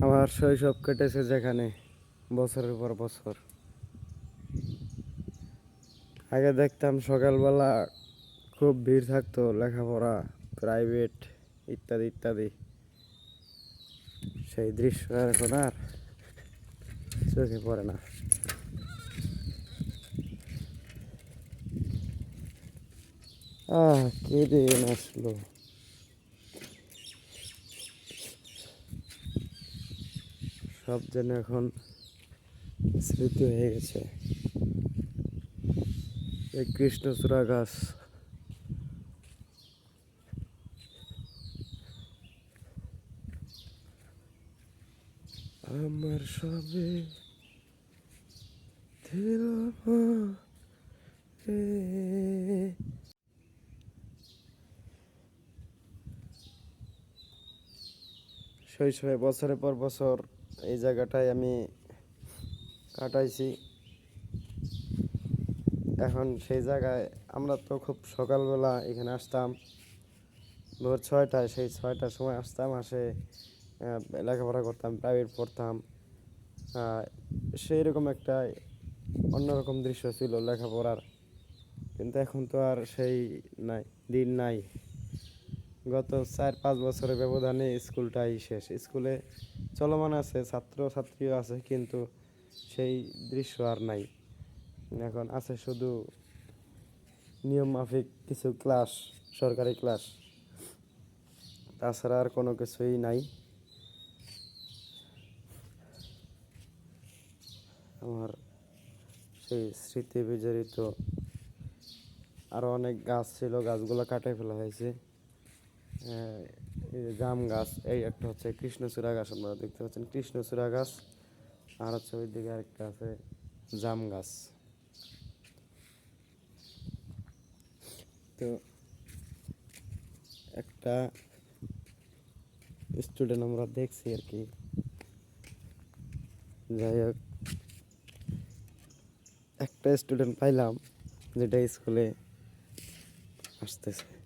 আমার শৈশব কেটেছে যেখানে, বছরের পর বছর। আগে দেখতাম সকালবেলা খুব ভিড় থাকতো লেখাপড়া প্রাইভেট ইত্যাদি ইত্যাদি। সেই দৃশ্য এখন আর চোখে পড়ে না। আহ, কে দিন আসলো। সব যেন এখন স্মৃতি হয়ে গেছে। এই কৃষ্ণচূড়া গাছ। আমার সবে দিল শৈশবে বছরের পর বছর এই জায়গাটায় আমি কাটাইছি। এখন সেই জায়গায় আমরা তো খুব সকালবেলা এখানে আসতাম। ভোর ছয়টায়, সেই ছয়টার সময় আসতাম, আসে লেখাপড়া করতাম প্রাইভেট পড়তাম। সেই রকম একটা অন্যরকম দৃশ্য ছিল লেখাপড়ার। কিন্তু এখন তো আর সেই নাই, দিন নাই। গত চার, পাঁচ বছরের ব্যবধানে স্কুলটাই শেষ। স্কুলে চলমান আছে ছাত্র ছাত্রীও আছে, কিন্তু সেই দৃশ্য আর নাই। এখন আছে শুধু নিয়ম মাফিক কিছু ক্লাস, সরকারি ক্লাস। তাছাড়া আর কোনো কিছুই নাই। আমার সেই স্মৃতি বিজড়িত আরও অনেক গাছ ছিল, গাছগুলো কাটে ফেলা হয়েছে। জাম গাছ, এই একটা হচ্ছে কৃষ্ণচূড়া গাছ আপনারা দেখতে পাচ্ছেন। কৃষ্ণচূড়া গাছ, আর হচ্ছে ওই দিকে আরেকটা আছে জাম গাছ। তো একটা স্টুডেন্ট আমরা দেখছি আর কি। যাই হোক, একটা স্টুডেন্ট পাইলাম, যেটা স্কুলে আসতেছে।